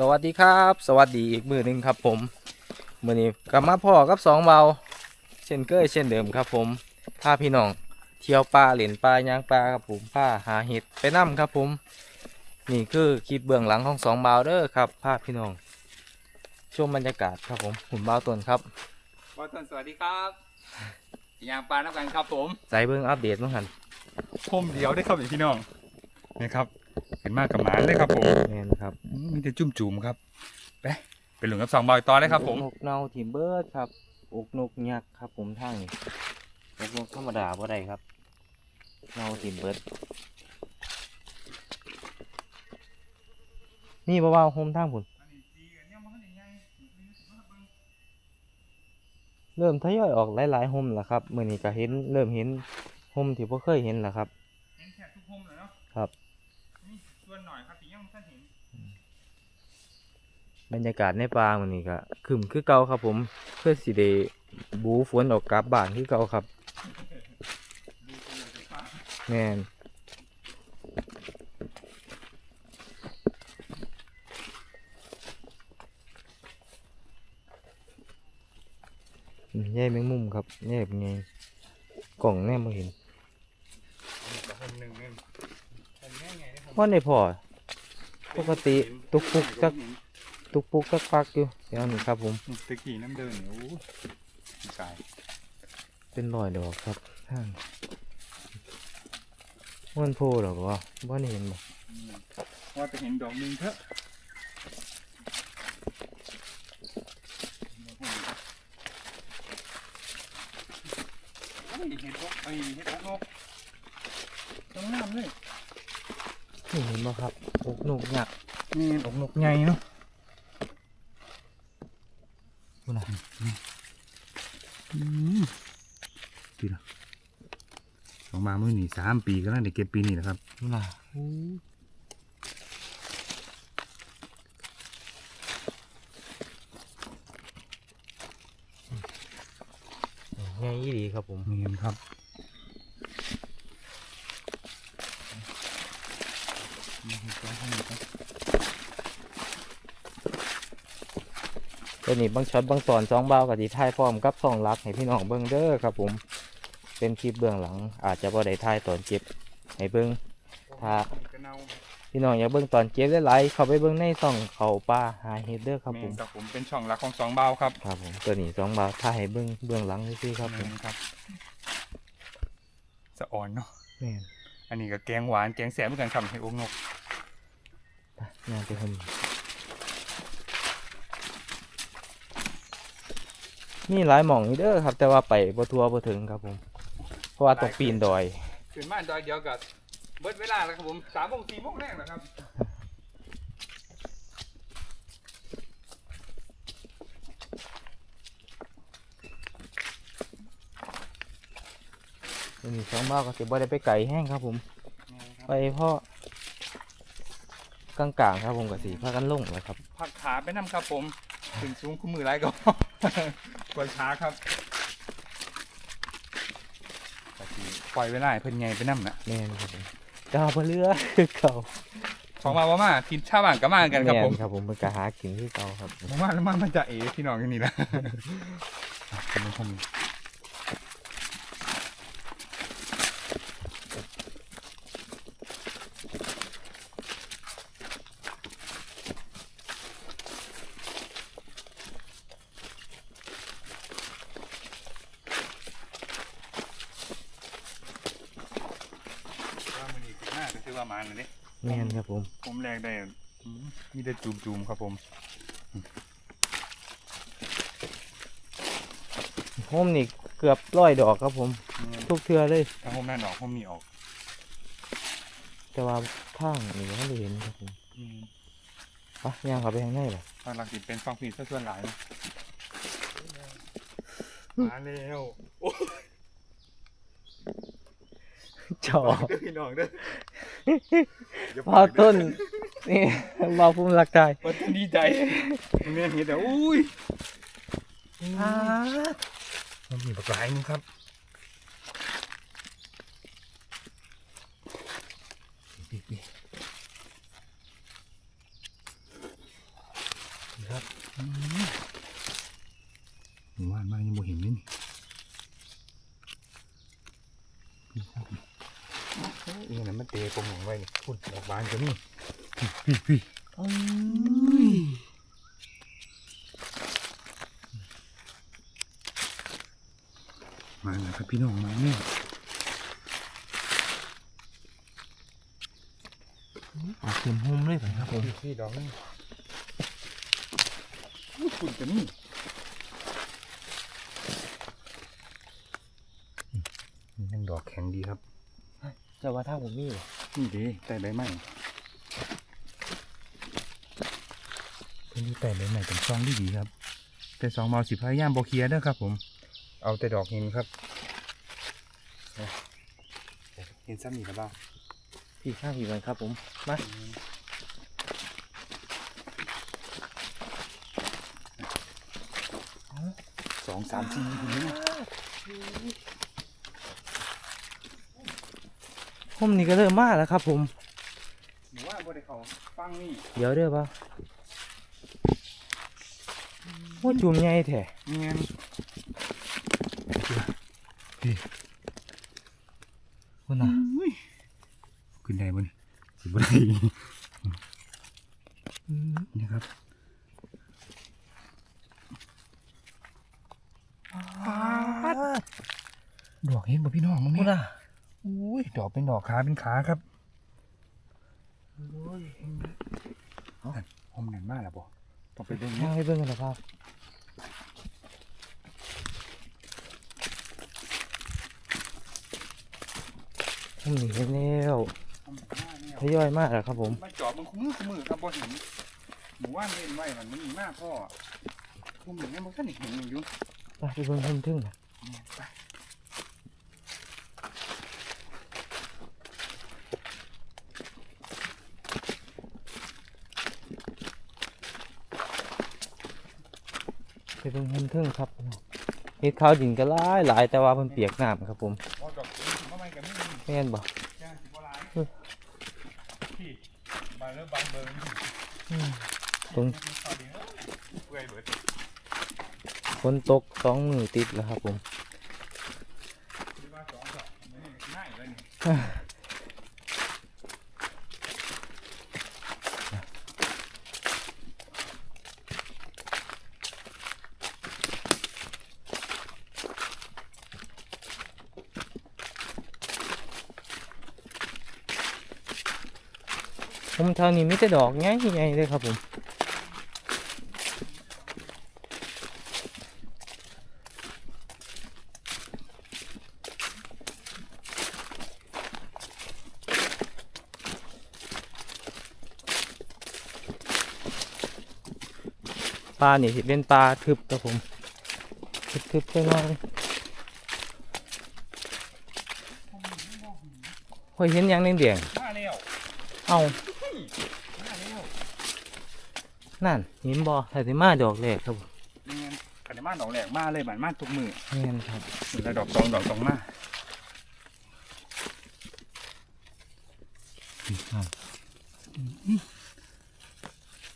สวัสดีครับ สวัสดีอีกมือหนึ่งครับผมมือนี้กลับมาพ่อกับสองเบาเช่นเคยเช่นเดิมครับผมพาพี่น้องเที่ยวป่าเหรียญป่ายางป่าครับผมพาหาเห็ดไปนํครับผม นี่คือคลิปเบื้องหลังของสองเบาเด้อครับพาพี่น้องชมบรรยากาศครับผมหุ่นเบาตนครับบอสสวัสดีครับยางปลาน้ำกันครับผมใส่เบื้องอัปเดตมั้งหันผมเดียวได้ครับพี่น้องนี่ครับ เห็นมากกับหมาเลยครับผมแม่นครับอืมมีแต่จุ่มจุ่มๆครับไปเป็นหลุมกับสองบอยต่อเลยครับ ผมนกเนาทิมเบิร์ดครับอกนกยักษ์ครับ ผมทางนี้อกนกธรรมดาบ่ได้ครับเนาทิมเบิร์ดนี่บ่ว่าโฮมทางผุนเริ่มทยอยออกหลายๆโฮมแล้วครับมื้อนี้ก็เห็นเริ่มเห็นโฮมที่บ่เคยเห็นแล้วครับ เห็นแค่ทุกพมเลยเนาะครั บนี่ส่วนหน่อยครับที่ยังไม่ทันเห็นบรรยากาศในป่ามื้อนี้ก็คึมคือเก่าครับ ผมเพื่อสิได้บูฝนออกกลับบ้านคือเก่าครับแมนแย่แมงมุมครับแย่เป็นไงกล่องแน่มาเห็นกกับคนหนึ่งแนึ ว่าในพอปกติตุกปุกสักตุกปุกสักปักอยู่เดี๋ยวนี้ครับผมตะกี้น้ำเดินเนี่ยโอ้ยตายเป็นรอยดอกครับท่านมันโพหรอกวะว่านี่เห็นบ่อืมว่าจะเห็นดอกหนึงเถอะโอ้ยเห็ดนกไอ้เห็ดนกต้องน้ำเลย นี่เห็นบ่ครับอกนกหยักษ์นี่ดอกนกใหญ่เนาะพุ่นน่ะอืมดีนะออกมาเมื่อนี่สามปีก็แล้วเด็กเก็บปีนี้นะครับพุ่นน่ะใหญ่อีดีครับผมเงินครับ ตัวนี้บางช็อตบางตอนสองเบากับที่ถ่ายพร้อมกับสองลักให้พี่น้องเบิ่งเด้อครับผม เป็นคลิปเบื้องหลัง อาจจะบ่ได้ถ่ายตอนเก็บให้เบิ่งถ้าพี่น้องอยากเบิ่งตอนเก็บได้หลายๆเข้าไปเบิ่งในช่องเขาป่าหาเฮ็ดเด้อครับผมครับผมเป็นช่องหลักของสองเบาครับครับผมตัวนี้สองเบาถ่ายให้เบิ่งเบื้องหลังซื่อๆครับผมเงินครับสะอ่อนเนาะแม่นอันนี้ก็แกงหวานแกงแสบเหมือนกันครับเห็ดอกนก ไปย่างไปห่มมีหลายหม่องอยู่เด้อครับ แต่ว่าไปบ่ทัวบ่ถึงครับผม เพราะว่าต้องปีนดอย ขึ้นมาดอยเดียวกับเบิดเวลาแล้วครับผมสามโมงสี่โมงแรกแล้วครับตัวนี้สองเบาก็สิบ่ได้ไปไกลแห้งครับผม ไปเพราะ กลางๆครับผมกับสีพากันลงเลยครับผักขาไปน้ำครับผมถึงสูงคู่มือไรก็ กวนช้าครับแต่ทีปล่อยเวลาให้เพิ่นไงไปน้ำนะแม่นครับผมเจ้าพเรือคือเก่าของมาว่ามาทีมชาวบ้านก็มากันครับผมแนครับผมเป็นกะหากินคือเก่าครับผมว่าแล้วมามันจะเอ๋พี่น้องกันนี่ละอะผมผมว่ามันนี่คือ หน้าก็คือว่ามันเลยแม่นครับผม ผมแรกได้อืมมีแต่จูมๆครับผมผมนี่เกือบร้อยดอกครับผม ทุกเทือเลย ถ้าผมนั่นออกผมมีออกแต่ว่าทางนี่ไม่ได้เห็นครับผมไปะย่างเข้าไปข้างในเหรอตอนหลังสิเป็นฟังผีซะส่วนหลายนะมาแล้วจอเด้อพี่น้องเด้ออย่า พอต้นนี่บาภูมิหลักใจว่าจะดีใจเนี่ยเห็นแต่อุ้ยอ่ามันมีปลากรายนึงครับครับ หมู่บ้านบ้านยังบ่เห็นเลยนี่นี่นะ มันเตะกลมของไว้นี่พุ่นดอกบานก็นี่พี่พี่โอ้ยมาแล้วครับพี่น้องมาเนี่ยออกเต็มหุ่มเลยครับผมพี่ดอกนี่พุ่นก็นี่นี่ยังดอกแข็งดีครับ จะว่าถ้าผมมีเหรอนี่ดีแต่ใบไม้เพิ่นอยู่แต่ใบไม้เป็นซองดีดีๆครับ แต่สองเมาสิพยายามบอเคลียร์เด้อครับ ผม เอาแต่ดอกเห็นครับเอาเห็นซ้ำนี่ครับบ้างพี่ข้างพี่มันครับผม มาสองสามสี่ถึงนี่ หุ่มนี่ก็เริ่มมาแล้วครับ ผมหนูว่าบ่ได้เขาฟังนี่เดี๋ยวเด้อป่ะว่าจุ่มใหญ่แท้เงี้ยพี่คุณน่ะขึ้นได้บ่นี่สิบ่ได้นี่ครับดอกเห็นบ่พี่น้องมึงคุณนี่น่ะ อุ้ยดอกเป็นดอกขาเป็นขาครับหอมหนันมากแล้วบ่ต้องไปเบิ่งมาเนาะให้เบิ่งกันนะครับหุ่มนี่เห็นแล้วทยอยมากแล้วครับผมมาจอบมึงคุ้มือคุ้มือครับบ่เห็นหมู่ว่านเล่นไว้มันมันมีมากพ่อคุ้มอย่างนี้มันก็เห็นอยู่ไปไปเบิ่งหุ่มทึ่งน่ะไป ไปเบิ่งหุ่มทึ่งครับเฮ็ดข้าวดินก็หลายหลายแต่ว่าเพิ่นเปียกน้ำครับผมพอดอกนี้เข้ามากับนี่แม่นบ่ย่างสิบ่หลายพี่บานเริ่มบานเบิ่งอืมตรงข้าวดีเอ้ยเปื่อยเบิดฝนตกสองมือติดแล้วครับผม ที่ว่าสองดอกนี่ง่ายเลยนี่ผมทางนี้มีแต่ดอกใหญ่ๆเลยครับผมปลานี่สิเป็นปลาทึบครับผมทึบๆไปหน่อยค่อยเห็นหยังแดงมาแล้วๆเอามาแล้ว นั่นเห็นบ่ถ้าสิมาดอกแรกครับผมนี่ไงขันได้มาดอกแรกมาเลยบานมาทุกมือแม่นครับมือละดอกสองดอกสองมา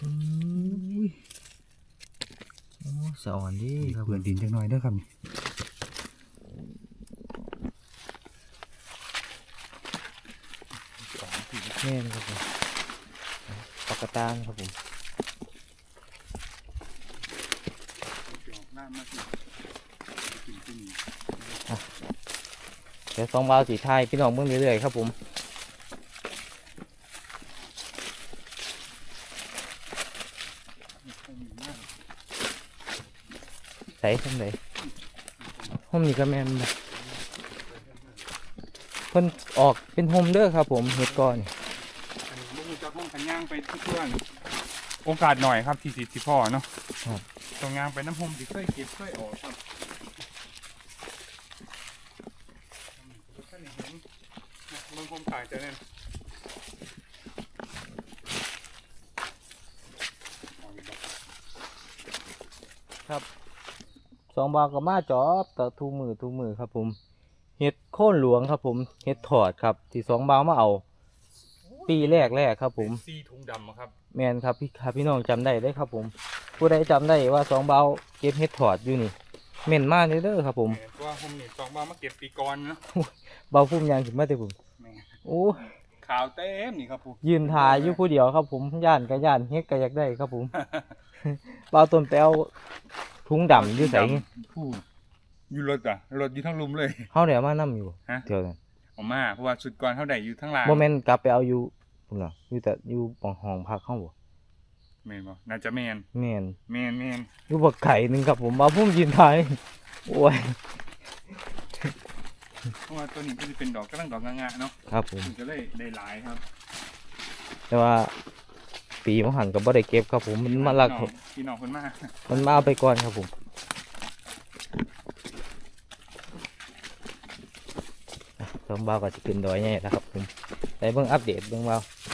อืมโอ้สะอ่อนดีครับเปลือนดินจังหน่อยเด้อครับนี่แม่นครับผมปากกาตานครับผม หน้ามาสิกินกิน เดี๋ยวสองบาวสีไทยพี่น้องเบิ่งเรื่อยๆครับผมใส่ทำไดห่มนี่ก็แม่นบ่เพิ่นออกเป็นโฮมเด้อครับผมเฮ็ดก่อนอันนี้ลูกจะห้องกันย่างไปทุกเพื่อนโอกาสหน่อยครับที่สิที่พ่อเนาะ ตรงย่างไปน้ำพมที่เคยเก็บเคยออกครับท่านเห็นเมืองพมต่างจะเนี่ยสองบาวก็มาจอบต่อทูมือทูมือครับผมเฮ็ดโค่นหลวงครับผมเฮ็ดถอดครับที่สองบาวมาเอาโอ้ปีแรกแรกครับผมซีถุงดำอะครับ แมนครับพี่ครับพี่น้องจำได้ได้ครับผม ผู้ใดจำได้ว่าสองเบาเก็บเห็ดถอดอยู่นี่เม่นมากเลยเด้อครับผมแม่นเพราะว่าผมนี่สองบามาเก็บปีก่อนเนาะเบาพุ่มยางขึ้นมาแต่ผมแม่นโอ้ขาวเต็มนี่ครับผมยืนถ่ายอยู่ผู้เดียวครับผมย่านก็ย่านเฮ็ดก็อยากได้ครับผมเบาต้นแป้วถุงดำอยู่ใส่พูดอยู่รถอะรถอยู่ทั้งลุมเลยเฮาเดี๋ยวมานํอยู่ฮะเดี๋ยวนั้นออกมาเพราะว่าสุดก่อนเท่าใดอยู่ทั้งลางบ่แม่นกลับไปเอาอยู่พุ่นน่ะอยู่แต่อยู่ปองห้องพักเฮาบ่ แม่นบ่น่าจะแม่นแม่นแม่นแม่นอยู่บักไข่หนึงครับผมเบาพุ่มยืนถ่ายโอ้ยเพราะว่าตัวนี้ก็จะเป็นดอกกำลังดอกงะๆเนาะครับผม มันก็เลยได้หลายครับแต่ว่า ปีมหันก็บ่ได้เก็บครับผมมันมาลักพี่น้องพี่น้องคนมามันมาเอาไปก่อนครับผมอะสองเบาก็จะขึ้นดอยใหญ่แล้วครับผมแต่เบิ่งอัปเดตเบิ่งเบาเ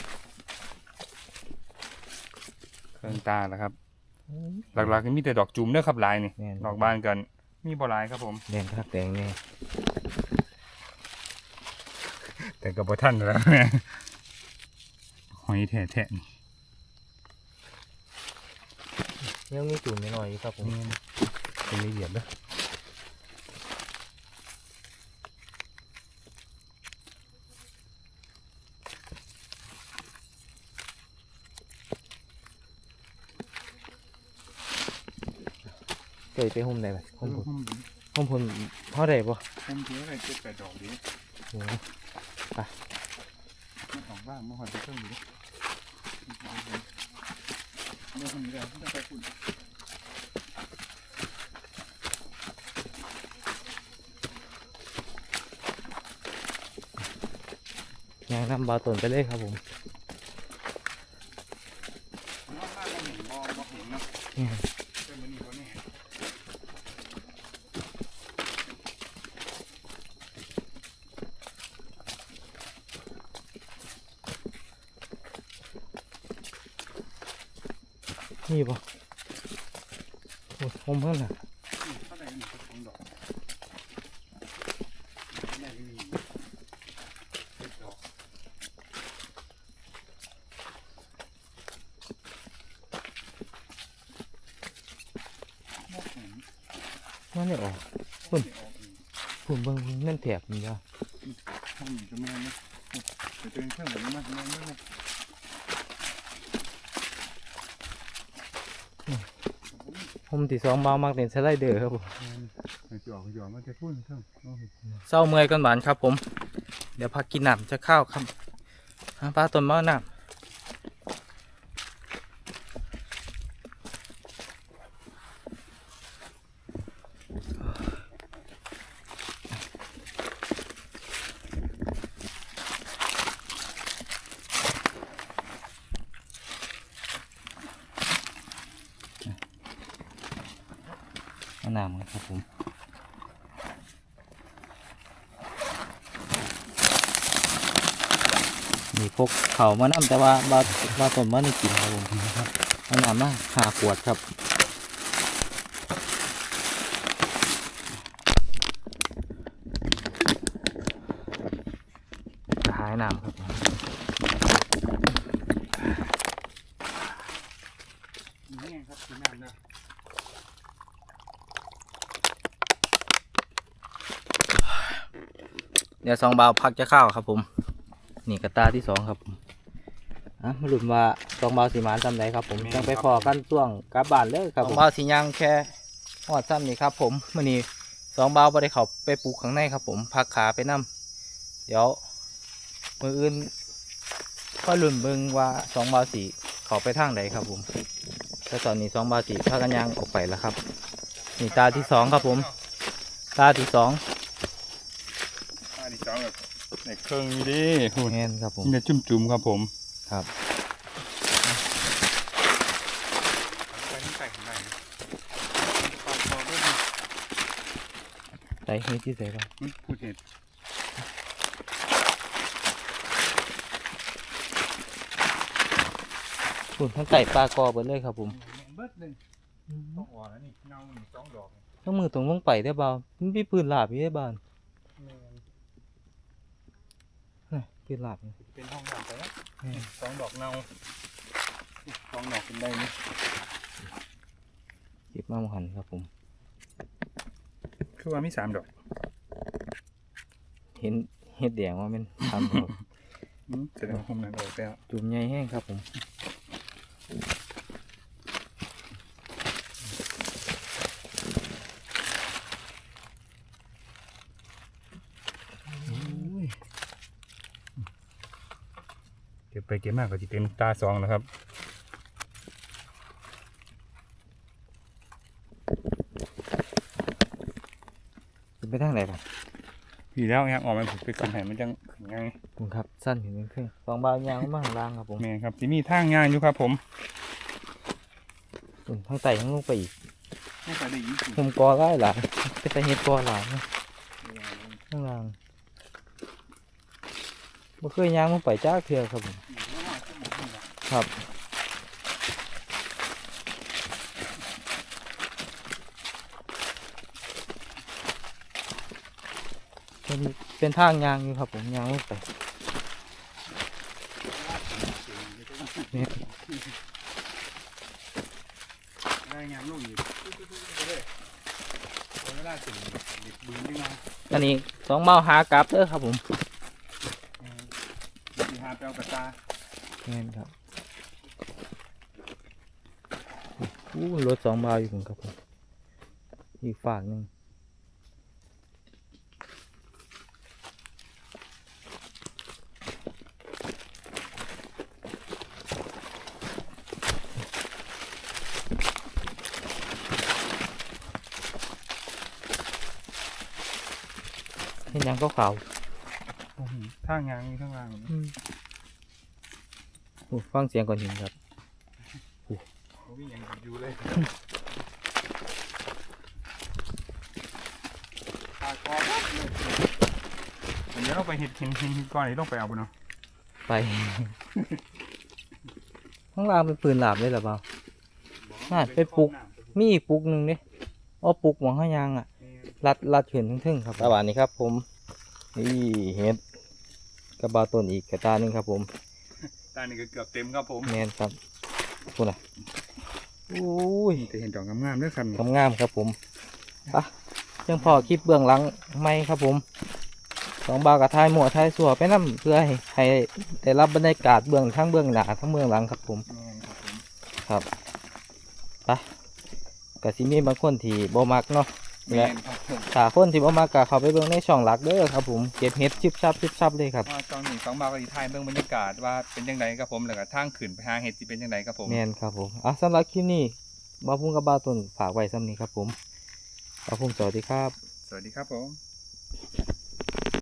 ครื่องตาแล้วครับ หลักๆก็มีแต่ดอกจุ่มเด้อครับหลายนี่แม่น ดอกบานกัน มีบ่หลายครับผม แดงคักแดงแน่แต่ก็บ่ทันแล้วแม่หอยแท้ๆนี่ยังมีจุ่มน้อยๆอยู่ครับผม เป็นละเอียดเด้อ ยไปหุ่มได้ไหมหุ่มผพุ่นมหุ่มพุ่นเท่าไดบ่ผมถืออะไรเจ็ดแปดดอกดีโอ้มาของบ้านมาหอยไปเครื่องอยู่ดิเมื่อคนนี้แล้วต้องไปคุณยางนำเบาต้นไปเลยครับผมน้องบ้านเราเห็นมองมองเห็นเนาะนี่เป็นมันนี่ก็แน่ นี่บ่โอ้หุ่มเพิ่นน่ะเท่าไหนึ่งสองดอกแม่ไม่มีเจ็ดดอกมองเห็นมันไม่ออกพุ่นพุ่นเบิ่งนั่นแถบนี่จ้ะห้องหนึ่งจะแม่นะเดี๋ยวเป็นเครื่องแบบนี้มาแม่ไม่ไม่ หุ่มที่สองเบามากเป็นสไลเดอร์ครับผมไม่จะออกหยอมันจะพุ่นเครื่องโอ้โหเศร้าเมื่อยกันหวานครับผม เดี๋ยวพักกินน้ำจะข้าวครับหาปลาต้นมะน้ำ มะน้ำครับผมมีพกเขามานำแต่ว่าบาบาต้นมันนี่กินครับผมมันนำมาหาขวดครับหายน้ำครับผม นี่ครับคือน้ำนะ เดี๋ยวสองบาวพักจะเข้าวครับผม นี่กระตาที่สองครับผมอะมาลุ้นว่าสองบาวสีมานจำได้ครับผมจังไปพอกันช่วงกลับบ้านเลยครับสองบาวสียังแค่หอดซ้ำนี่ครับผมมื่อนี้สองบาวบ่ได้เขาไปปลูกข้างในครับผมพักขาไปนํเดี๋ยวมืออื่นก็ลุ้นเบิ่งว่าสองบาวสีเขาไปทางใดครับผมแต่ตอนนี้สองบาวสีพากันยังออกไปแล้วครับนี่ตาที่สองครับผม ตาที่สองอันนี้จ้า แบบในเครื่องนี่ดิคุณแม่นครับผมนี่จุ่มๆครับผมครับไปนี่ใส่ข้างในนะพอพอด้วยใส่ให้ที่ใส่บ้างมันพูดเห็ดคุณทั้งไก่ปลากรอบเบิดเลยครับผมเบิดหนึ่งต้องอ่อนแล้วนี่เงาหนึ่งสองดอกต้องมือตรงลงไปได้เบามันมีปืนหลาบอยู่ได้บ้าน นี่ปืนหลาบนี่เป็นห้องน้ำไปแล้วสองดอกเนาสองดอกเป็นได้นี่เก็บมาหมหันครับผม คือว่ามีสามดอก เห็นเห็ดแดงว่ามันทำครับอืมแสดงว่าผมนั่นดอกแล้วจุ่มใหญ่แห้งครับผม ไปเก็บมากก็จะเต็มตาสองแล้วครับเป็นไปทางไหนครับพี่แล้วครับออกมาผมไปก่อนให้มันจังขึ้นง่ายคุณครับ สั้นเห็นเป็นครึ่งสองบาทยางมาข้างล่างครับผมแม่นครับที่มีทางงานอยู่ครับ ผมส่วนข้างใต้ข้างลงไปอีกไม่ไปได้ยินสิผมกอไล่หลายเป็นแต่เห็ดกอหลายนะข้างล่างบ่เคยยางลงไปจ้าเทือครับผม ครับ เป็นเป็นทางยางอยู่ครับผมยางลงไปเนี่ยได้งานลูกอยู่เวลาถึงเด็กบืนได้งานอันนี้สองเมาหากลับเด้อครับผมที่หาไปเอากระตาแม่นครับ อู้รถสองเมาอยู่ผมครับผมอีกฝากหนึ่งเห็นหยังก็ขาวทางงานอยู่ข้างล่าง อืมโอ้ฟังเสียงก่อนหินครับ เขาวิ่งยังอยู่เลยตาคอเลยเดี๋ยวเราไปเห็ดเห็นเห็นก่อนนี่ต้องไปเอาไปเนาะไปข้างล่างเป็นปืนหลาบเลยเหรอเปล่า น่าไปปลูก มีอีกปุกหนึ่งดิอ้อปุกหวังข้างยางอะ รัดรัดขึ้นทึ่งๆครับระหว่างนี้ครับ ผม นี่เห็ดกระบาต้นอีกกระตาหนึงครับ ผม ตานี่ก็เกือบเต็มครับผม แมนครับคุณอะ อุ้ยจะเห็นดอกงามๆด้วยครับงามๆครับผมปะยังพอคลิปเบื้องหลังไม่ครับผมสองบาวกับทายหมวทายสัวไปนํเพื่อให้ให้ได้รับบรรยากาศเบื้องทั้งเบื้องหน้าทั้งเบื้องหลังครับผมแม่นครับผมครับปะกสิมีบางคนที่บ่มักเนาะ แม่นครับผมถ้าคนที่บ่มักก็เข้าไปเบิ่งในช่องหลักเด้อครับผมเก็บเห็ดชิบชับชิบชับเลยครับว่าตอนหนึ่งสองบาทก็ดีทายเบื้องบรรยากาศว่าเป็นยังไงครับผมแล้วก็ทางขึ้นไปหาเห็ดที่เป็นยังไงครับผมแม่นครับผมอะสำหรับคลิปนี้บ่าวพุ่งกับบ่าวต้นฝากไว้ซ้ำนี้ครับผมบ่าวพุ่งสวัสดีครับ สวัสดีครับผม